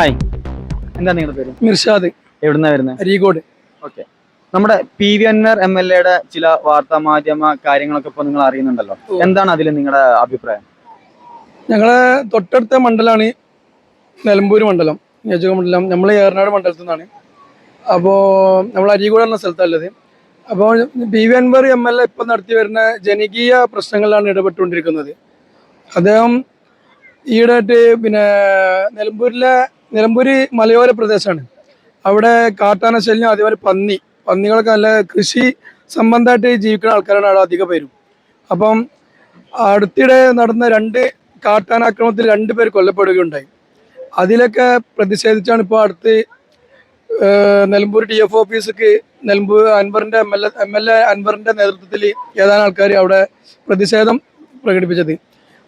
Hi. എന്താ നിങ്ങളുടെ പേര്? മിർഷാദ്. എവിടുന്നാ വരുന്നത് അരീകോട് ഓക്കെ. നമ്മുടെ P V Anwar M L എയുടെ ചില വാർത്താ മാധ്യമ കാര്യങ്ങളൊക്കെ ഇപ്പൊ നിങ്ങൾ അറിയുന്നുണ്ടല്ലോ. എന്താണ് അതിൽ നിങ്ങളുടെ അഭിപ്രായം? ഞങ്ങളെ തൊട്ടടുത്ത മണ്ഡലമാണ് നിലമ്പൂർ മണ്ഡലം. നിയോജക മണ്ഡലം. നമ്മൾ ഏറനാട് മണ്ഡലത്തിൽ നിന്നാണ്. അപ്പോൾ നമ്മൾ അരീകോട് എന്ന സ്ഥലത്തുള്ളത് അപ്പോൾ P V Anwar M L A ഇപ്പം നടത്തി വരുന്ന ജനകീയ പ്രശ്നങ്ങളിലാണ് ഇടപെട്ടുകൊണ്ടിരിക്കുന്നത്. അദ്ദേഹം ഈയിടെയായിട്ട് പിന്നെ നിലമ്പൂരിലെ നിലമ്പൂര് മലയോര പ്രദേശമാണ് അവിടെ കാട്ടാന ശല്യം അതേപോലെ പന്നി. പന്നികളൊക്കെ നല്ല കൃഷി സംബന്ധമായിട്ട് ജീവിക്കുന്ന ആൾക്കാരാണ് അവിടെ അധിക പേരും. അപ്പം അടുത്തിടെ നടന്ന രണ്ട് കാട്ടാനാക്രമണത്തിൽ രണ്ട് പേർ കൊല്ലപ്പെടുകയുണ്ടായി. അതിലൊക്കെ പ്രതിഷേധിച്ചാണ് ഇപ്പോൾ അടുത്ത് നിലമ്പൂർ ഡി എഫ് ഓഫീസിക്ക് നിലമ്പൂർ അൻവറിന്റെ M L A L A അൻവറിന്റെ നേതൃത്വത്തിൽ ഏതാനും ആൾക്കാർ അവിടെ പ്രതിഷേധം പ്രകടിപ്പിച്ചത്.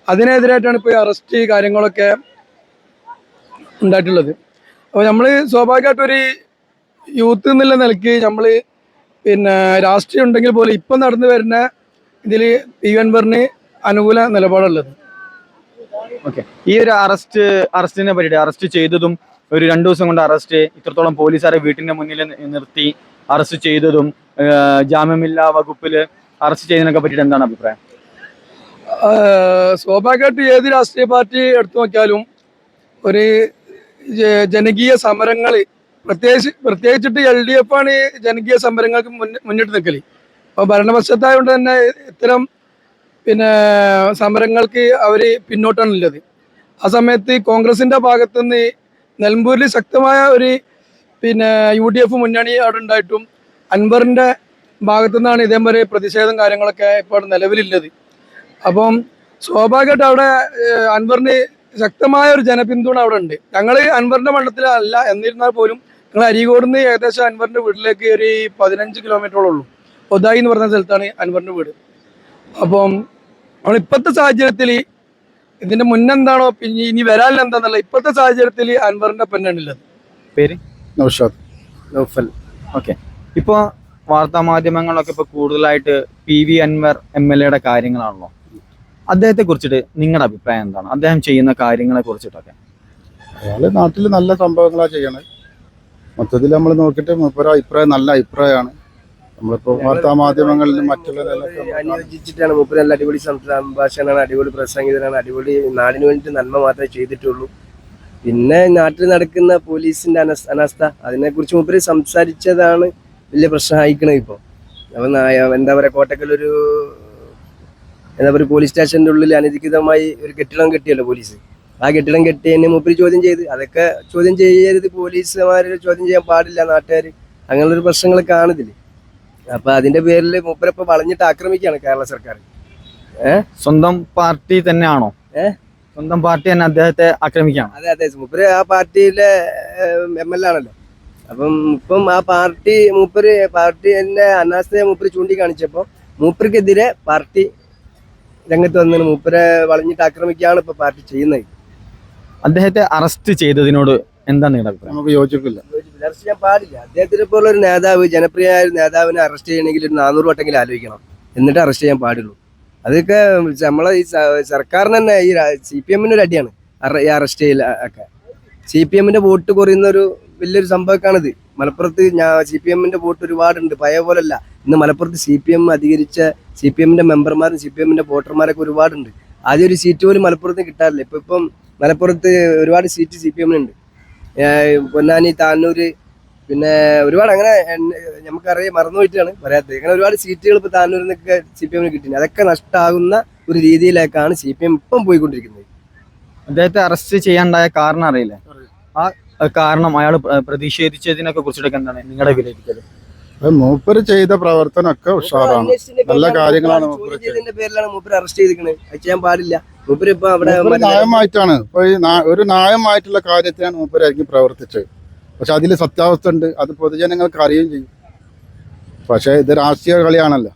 അതിനെതിരായിട്ടാണ് ഇപ്പോൾ അറസ്റ്റ് കാര്യങ്ങളൊക്കെ ഉണ്ടായിട്ടുള്ളത്. അപ്പോൾ നമ്മൾ സ്വാഭാവികമായിട്ടൊരു ഒരു യൂത്ത് എന്നുള്ള നിലയ്ക്ക് നമ്മൾ പിന്നെ രാഷ്ട്രീയം ഉണ്ടെങ്കിൽ പോലും ഇപ്പം നടന്നു വരുന്ന ഇതിൽ പി അൻവറിന് അനുകൂല നിലപാടുള്ളത്. ഓക്കെ. ഈ ഒരു അറസ്റ്റ് അറസ്റ്റിനെ പറ്റി അറസ്റ്റ് ചെയ്തതും ഒരു രണ്ടു ദിവസം കൊണ്ട് അറസ്റ്റ് ഇത്രത്തോളം പോലീസുകാരെ വീട്ടിന്റെ മുന്നിൽ നിർത്തി അറസ്റ്റ് ചെയ്തതും ജാമ്യമില്ലാ വകുപ്പിൽ അറസ്റ്റ് ചെയ്തതിനൊക്കെ പറ്റിയിട്ട് എന്താണ് അഭിപ്രായം? സ്വാഭാവികമായിട്ട് ഏത് രാഷ്ട്രീയ പാർട്ടി എടുത്തു നോക്കിയാലും ഒരു ജനകീയ സമരങ്ങൾ പ്രത്യേകിച്ച് പ്രത്യേകിച്ചിട്ട് എൽ ഡി എഫ് ആണ് ജനകീയ സമരങ്ങൾക്ക് മുന്ന- മുന്നിട്ട് നിൽക്കൽ അപ്പോൾ ഭരണപക്ഷത്തായതുകൊണ്ട് തന്നെ ഇത്തരം പിന്നെ സമരങ്ങൾക്ക് അവർ പിന്നോട്ടാണ് ഉള്ളത്. ആ സമയത്ത് കോൺഗ്രസിന്റെ ഭാഗത്തുനിന്ന് നിലമ്പൂരിൽ ശക്തമായ ഒരു പിന്നെ യു ഡി എഫ് മുന്നണി അവിടെ ഉണ്ടായിട്ടും അൻവറിന്റെ ഭാഗത്തു നിന്നാണ് ഇതേപോലെ പ്രതിഷേധം കാര്യങ്ങളൊക്കെ ഇപ്പോൾ നിലവിലുള്ളത്. അപ്പം സ്വാഭാവികമായിട്ട് അവിടെ അൻവറിന് ശക്തമായ ഒരു ജനപിന്തുണ അവിടെ ഉണ്ട്. ഞങ്ങൾ അൻവറിന്റെ മണ്ഡലത്തിലല്ല എന്നിരുന്നാൽ പോലും ഞങ്ങൾ അരീകോട് നിന്ന് ഏകദേശം അൻവറിന്റെ വീട്ടിലേക്ക് ഒരു പതിനഞ്ച് കിലോമീറ്ററോളം ഉള്ളൂ. ഒതായി എന്ന് പറഞ്ഞ സ്ഥലത്താണ് അൻവറിന്റെ വീട്. അപ്പം നമ്മൾ ഇപ്പോഴത്തെ സാഹചര്യത്തിൽ ഇതിന്റെ മുന്നെന്താണോ പിന്നെ ഇനി വരാൻ എന്താന്നുള്ള ഇപ്പോഴത്തെ സാഹചര്യത്തിൽ അൻവറിന്റെ പെണ്ണുള്ളത് പേര്? നൗഷാദ്. നൗഫൽ. ഓക്കെ. ഇപ്പോൾ വാർത്താ മാധ്യമങ്ങളൊക്കെ ഇപ്പോൾ കൂടുതലായിട്ട് P V Anwar M L എയുടെ കാര്യങ്ങളാണല്ലോ. അദ്ദേഹത്തെ കുറിച്ചിട്ട് നിങ്ങളുടെ അഭിപ്രായം എന്താണ്? അദ്ദേഹം ചെയ്യുന്ന കാര്യങ്ങളെ കുറിച്ചിട്ടൊക്കെ. അയാൾ നാട്ടിൽ നല്ല സംഭവങ്ങളാ ചെയ്യണത് മൊത്തത്തിൽ നമ്മൾ നോക്കിയിട്ട് മൂപ്പര അഭിപ്രായം നല്ല അഭിപ്രായമാണ്. നമ്മളിപ്പോ വാർത്താ മാധ്യമങ്ങളിൽ മറ്റുള്ള അനുയോജിച്ചിട്ടാണ് മൂപ്പര് നല്ല അടിപൊളി സംഭാഷണമാണ് അടിപൊളി പ്രസംഗിതനാണ് അടിപൊളി നാടിന് വേണ്ടി നന്മ മാത്രമേ ചെയ്തിട്ടുള്ളൂ. പിന്നെ നാട്ടിൽ നടക്കുന്ന പോലീസിന്റെ അനസ് അനാസ്ഥ അതിനെക്കുറിച്ച് മൂപ്പര് സംസാരിച്ചതാണ് വലിയ പ്രശ്നം ഇപ്പോൾ ഇപ്പൊ. നായ- എന്താ പറയാ കോട്ടക്കലൊരു എന്താ പറയുക പോലീസ് സ്റ്റേഷന്റെ ഉള്ളിൽ അനധികൃതമായി ഒരു കെട്ടിടം കെട്ടിയല്ലോ പോലീസ് ആ കെട്ടിടം കെട്ടിയതിനെ മൂപ്പര് ചോദ്യം ചെയ്ത്. അതൊക്കെ ചോദ്യം ചെയ്യരുത് പോലീസുമാർ ചോദ്യം ചെയ്യാൻ പാടില്ല നാട്ടുകാർ അങ്ങനെയുള്ളൊരു പ്രശ്നങ്ങൾ ആണ് അപ്പോൾ അപ്പൊ അതിന്റെ പേരിൽ മൂപ്പരപ്പൊ വളഞ്ഞിട്ട് ആക്രമിക്കുകയാണ് കേരള സർക്കാർ. സ്വന്തം പാർട്ടി തന്നെയാണോ? സ്വന്തം പാർട്ടി തന്നെ അദ്ദേഹത്തെ ആക്രമിക്കുകയാണ്. അതെ അതെ. മൂപ്പര് ആ പാർട്ടിയിലെ എം എൽ എ ആണല്ലോ. അപ്പം ഇപ്പം ആ പാർട്ടി മൂപ്പര് പാർട്ടി എന്നെ അനാസ്ഥയെ മൂപ്പര് ചൂണ്ടിക്കാണിച്ചപ്പോ മൂപ്പർക്കെതിരെ പാർട്ടി രംഗത്ത് വന്നതിന് മൂപ്പരെ വളഞ്ഞിട്ട് ആക്രമിക്കുകയാണ് ഇപ്പൊ പാർട്ടി ചെയ്യുന്നത്. അദ്ദേഹത്തെ അറസ്റ്റ് ചെയ്തതിനോട് എന്താണ് നിങ്ങളുടെ അഭിപ്രായം? നമുക്ക് യോജിപ്പില്ല. അറസ്റ്റ് ചെയ്യാൻ പാടില്ല. അദ്ദേഹത്തിനെ പോലുള്ള ഒരു നേതാവ് ജനപ്രിയമായ ഒരു നേതാവിനെ അറസ്റ്റ് ചെയ്യണമെങ്കിൽ ഒരു നാനൂറ് വട്ടെങ്കിലും ആലോചിക്കണം. എന്നിട്ട് അറസ്റ്റ് ചെയ്യാൻ പാടുള്ളൂ. അതൊക്കെ നമ്മളെ ഈ സർക്കാരിന് തന്നെ ഈ സി പി എമ്മിന് ഒരു അടിയാണ്. ഈ അറസ്റ്റ് ചെയ്യൽ ഒക്കെ. സി പി എമ്മിന്റെ വോട്ട് കുറയുന്ന ഒരു വലിയൊരു സംഭവമാണിത് മലപ്പുറത്ത് ഞാൻ സി പി എമ്മിന്റെ വോട്ട് ഒരുപാടുണ്ട്. പഴയ പോലല്ല. ഇന്ന് മലപ്പുറത്ത് സി പി എം അധികരിച്ച സി പി എമ്മിന്റെ മെമ്പർമാരും സി പി എമ്മിന്റെ വോട്ടർമാരൊക്കെ ഒരുപാടുണ്ട്. ആദ്യം ഒരു സീറ്റ് പോലും മലപ്പുറത്ത് കിട്ടാറില്ല. ഇപ്പൊ ഇപ്പം മലപ്പുറത്ത് ഒരുപാട് സീറ്റ് സി പി എമ്മിനുണ്ട് പൊന്നാനി താനൂര് പിന്നെ ഒരുപാട് അങ്ങനെ നമുക്കറിയാം മറന്നുപോയിട്ടാണ് പറയാത്തത്. അങ്ങനെ ഒരുപാട് സീറ്റുകൾ ഇപ്പൊ താനൂരിൽ നിന്നൊക്കെ സി പി എമ്മിന് കിട്ടി അതൊക്കെ നഷ്ടമാകുന്ന ഒരു രീതിയിലേക്കാണ് സി പി എം ഇപ്പം പോയിക്കൊണ്ടിരിക്കുന്നത്. അദ്ദേഹത്തെ അറസ്റ്റ് ചെയ്യാണ്ടായ കാരണം അറിയില്ല? ആ കാരണം അയാൾ പ്രതിഷേധിച്ചതിനൊക്കെ കുറിച്ചിട്ടൊക്കെ എന്താണ് നിങ്ങളുടെ വിലയിരുത്തൽ? മൂപ്പര് ചെയ്ത പ്രവർത്തനമൊക്കെ ഉഷാറാണ്. നല്ല കാര്യങ്ങളാണ് പേരിലാണ് മൂപ്പര് അറസ്റ്റ് ചെയ്തിരിക്കുന്നത് ചെയ്യാൻ പാടില്ല. മൂപ്പര് ഇപ്പൊ അവിടെ ന്യായമായിട്ടാണ്. ഇപ്പൊ ഒരു ന്യായമായിട്ടുള്ള കാര്യത്തിനാണ് മൂപ്പരായിരിക്കും പ്രവർത്തിച്ചത്. പക്ഷെ അതിൽ സത്യാവസ്ഥ ഉണ്ട്. അത് പൊതുജനങ്ങൾക്ക് അറിയുകയും ചെയ്യും. പക്ഷെ ഇത് രാഷ്ട്രീയ കളിയാണല്ലോ.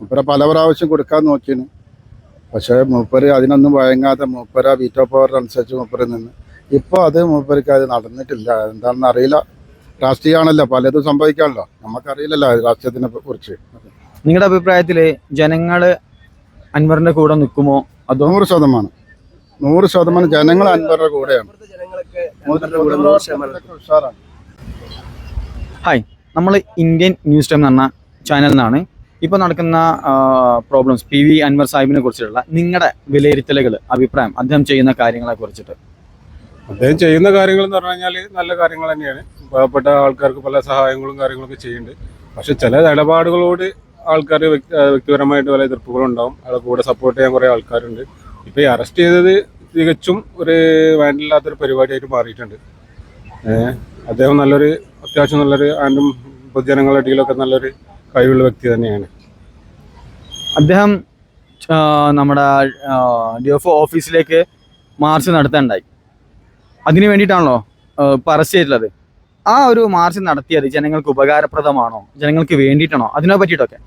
മൂപ്പര പല പ്രാവശ്യം കൊടുക്കാൻ നോക്കിയാണ് പക്ഷെ മൂപ്പര് അതിനൊന്നും വഴങ്ങാതെ മൂപ്പര വീറ്റോ പവറിനനുസരിച്ച് അനുസരിച്ച് മൂപ്പര് നിന്ന് ഇപ്പോൾ അത് മൂപ്പർക്ക് അത് നടന്നിട്ടില്ല. എന്താണെന്ന് അറിയില്ല. രാഷ്ട്രീയമാണല്ലോ പലതും സംഭവിക്കാണല്ലോ. നമുക്കറിയില്ലല്ലോ രാഷ്ട്രീയത്തിനെ കുറിച്ച്. നിങ്ങളുടെ അഭിപ്രായത്തിൽ ജനങ്ങൾ അൻവറിന്റെ കൂടെ നിൽക്കുമോ? അതോ നൂറ് ശതമാനം. നൂറ് ശതമാനം ജനങ്ങൾ അൻവറിന്റെ കൂടെയാണ്. ഹായ്. നമ്മൾ ഇന്ത്യൻ ന്യൂസ് ടൈം എന്ന് പറഞ്ഞ ചാനലിൽ നിന്നാണ് ഇപ്പോൾ നടക്കുന്ന പ്രോബ്ലംസ് പി വി അൻവർ സാഹിബിനെ കുറിച്ചിട്ടുള്ള നിങ്ങളുടെ വിലയിരുത്തലുകൾ അഭിപ്രായം അദ്ദേഹം ചെയ്യുന്ന കാര്യങ്ങളെ കുറിച്ചിട്ട്. അദ്ദേഹം ചെയ്യുന്ന കാര്യങ്ങൾ എന്ന് പറഞ്ഞു കഴിഞ്ഞാൽ നല്ല കാര്യങ്ങൾ തന്നെയാണ്. പാവപ്പെട്ട ആൾക്കാർക്ക് പല സഹായങ്ങളും കാര്യങ്ങളും ഒക്കെ ചെയ്യുന്നുണ്ട്. പക്ഷെ ചില ഇടപാടുകളോട് ആൾക്കാർ വ്യക്തിപരമായിട്ട് പല എതിർപ്പുകളുണ്ടാവും. അയാളെ കൂടെ സപ്പോർട്ട് ചെയ്യാൻ കുറേ ആൾക്കാരുണ്ട്. ഇപ്പോൾ ഈ അറസ്റ്റ് ചെയ്തത് തികച്ചും ഒരു വേണ്ടില്ലാത്തൊരു പരിപാടിയായിട്ട് മാറിയിട്ടുണ്ട്. അദ്ദേഹം നല്ലൊരു അത്യാവശ്യം നല്ലൊരു ആൻഡും പൊതുജനങ്ങളുടെ ഇടയിലൊക്കെ നല്ലൊരു കഴിവുള്ള വ്യക്തി തന്നെയാണ്. അദ്ദേഹം നമ്മുടെ ഡി എഫ് ഓഫീസിലേക്ക് മാർച്ച് നടത്താനുണ്ടായി അതിന് വേണ്ടിയിട്ടാണല്ലോ ഇപ്പോൾ അറസ്റ്റ് ചെയ്തിട്ടുള്ളത്. ആ ഒരു മാർച്ച് നടത്തിയത് ജനങ്ങൾക്ക് ഉപകാരപ്രദമാണോ? ജനങ്ങൾക്ക് വേണ്ടിയിട്ടാണോ? അതിനെ പറ്റിയിട്ടൊക്കെ.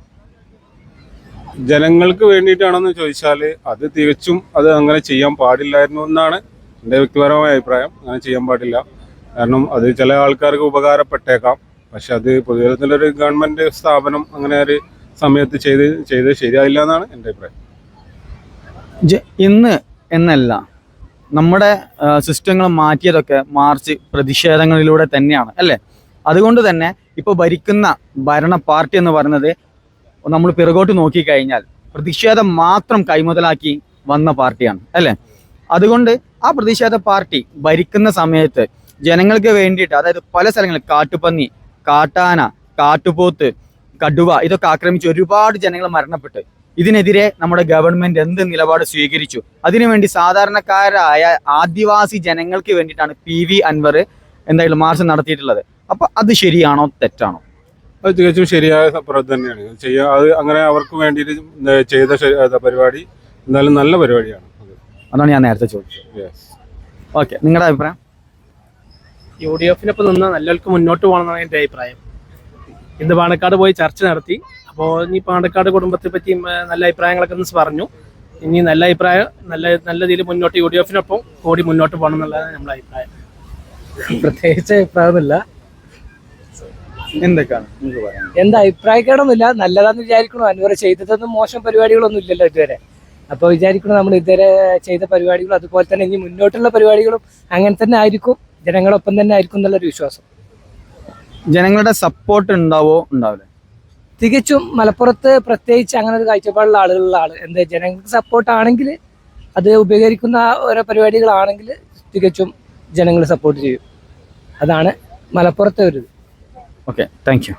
ജനങ്ങൾക്ക് വേണ്ടിയിട്ടാണെന്ന് ചോദിച്ചാൽ അത് തികച്ചും അത് അങ്ങനെ ചെയ്യാൻ പാടില്ലായിരുന്നു എന്നാണ് എന്റെ വ്യക്തിപരമായ അഭിപ്രായം. അങ്ങനെ ചെയ്യാൻ പാടില്ല. കാരണം അത് ചില ആൾക്കാർക്ക് ഉപകാരപ്പെട്ടേക്കാം. പക്ഷെ അത് പൊതുജനത്തിലൊരു ഗവൺമെന്റ് സ്ഥാപനം അങ്ങനെ ഒരു സമയത്ത് ചെയ്ത് ചെയ്ത് ശരിയായില്ല എന്നാണ് എന്റെ അഭിപ്രായം. ഇന്ന് എന്നല്ല നമ്മുടെ സിസ്റ്റങ്ങൾ മാറ്റിയതൊക്കെ മാർച്ച് പ്രതിഷേധങ്ങളിലൂടെ തന്നെയാണ് അല്ലേ? അതുകൊണ്ട് തന്നെ ഇപ്പോൾ ഭരിക്കുന്ന ഭരണ പാർട്ടി എന്ന് പറയുന്നത് നമ്മൾ പിറകോട്ട് നോക്കിക്കഴിഞ്ഞാൽ പ്രതിഷേധം മാത്രം കൈമുതലാക്കി വന്ന പാർട്ടിയാണ് അല്ലേ? അതുകൊണ്ട് ആ പ്രതിഷേധ പാർട്ടി ഭരിക്കുന്ന സമയത്ത് ജനങ്ങൾക്ക് വേണ്ടിയിട്ട് അതായത് പല സ്ഥലങ്ങളിൽ കാട്ടുപന്നി കാട്ടാന കാട്ടുപോത്ത് കടുവ ഇതൊക്കെ ആക്രമിച്ച് ഒരുപാട് ജനങ്ങൾ മരണപ്പെട്ട്. ഇതിനെതിരെ നമ്മുടെ ഗവൺമെന്റ് എന്ത് നിലപാട് സ്വീകരിച്ചു? അതിനുവേണ്ടി സാധാരണക്കാരായ ആദിവാസി ജനങ്ങൾക്ക് വേണ്ടിയിട്ടാണ് പി വി അൻവർ എന്തായാലും മാർച്ച് നടത്തിയിട്ടുള്ളത്. അപ്പൊ അത് ശരിയാണോ തെറ്റാണോ? അത് തികച്ചും ശരിയായ പ്രവർത്തി തന്നെയാണ്. ചെയ്യുക അത് അങ്ങനെ അവർക്ക് വേണ്ടിയിട്ട് ചെയ്ത പരിപാടി എന്തായാലും നല്ല പരിപാടിയാണ് അത്. അതാണ് ഞാൻ നേരത്തെ ചോദിച്ചത്. Yes. ഓക്കെ നിങ്ങളുടെ അഭിപ്രായം? യു ഡി എഫിനൊപ്പം നിന്ന് നല്ലവർക്ക് മുന്നോട്ട് പോകണമെന്നാണ് എന്റെ അഭിപ്രായം. ഇന്ന് പാണക്കാട് പോയി ചർച്ച നടത്തി. അപ്പോൾ ഇനി പാണ്ടക്കാട് കുടുംബത്തെ പറ്റി നല്ല അഭിപ്രായങ്ങളൊക്കെ ഒന്ന് പറഞ്ഞു. ഇനി നല്ല അഭിപ്രായം നല്ല നല്ല രീതിയിൽ മുന്നോട്ട് യു ഡി എഫിനൊപ്പം കൂടി മുന്നോട്ട് പോകണം എന്നുള്ളതാണ് നമ്മുടെ അഭിപ്രായം. പ്രത്യേകിച്ച് അഭിപ്രായമൊന്നുമില്ല. എന്തൊക്കെയാണ്? എന്താ അഭിപ്രായക്കേടൊന്നുമില്ല. നല്ലതാന്ന് വിചാരിക്കണു അൻവർ ചെയ്തതൊന്നും മോശം പരിപാടികളൊന്നും ഇല്ലല്ലോ ഇതുവരെ. അപ്പോൾ വിചാരിക്കണം നമ്മൾ ഇതുവരെ ചെയ്ത പരിപാടികളും അതുപോലെ തന്നെ ഇനി മുന്നോട്ടുള്ള പരിപാടികളും അങ്ങനെ തന്നെ ആയിരിക്കും. ജനങ്ങളൊപ്പം തന്നെ ആയിരിക്കും എന്നുള്ളൊരു വിശ്വാസം. ജനങ്ങളുടെ സപ്പോർട്ട് ഉണ്ടാവോ? ഉണ്ടാവില്ല. തികച്ചും മലപ്പുറത്ത് പ്രത്യേകിച്ച് അങ്ങനെ ഒരു കാഴ്ചപ്പാടുള്ള ആളുകളുള്ള എന്ത് ജനങ്ങൾക്ക് സപ്പോർട്ട് ആണെങ്കിൽ അത് ഉപകരിക്കുന്ന ഓരോ പരിപാടികളാണെങ്കിൽ തികച്ചും ജനങ്ങൾ സപ്പോർട്ട് ചെയ്യും. അതാണ് മലപ്പുറത്തെ ഒരു ഓക്കെ താങ്ക്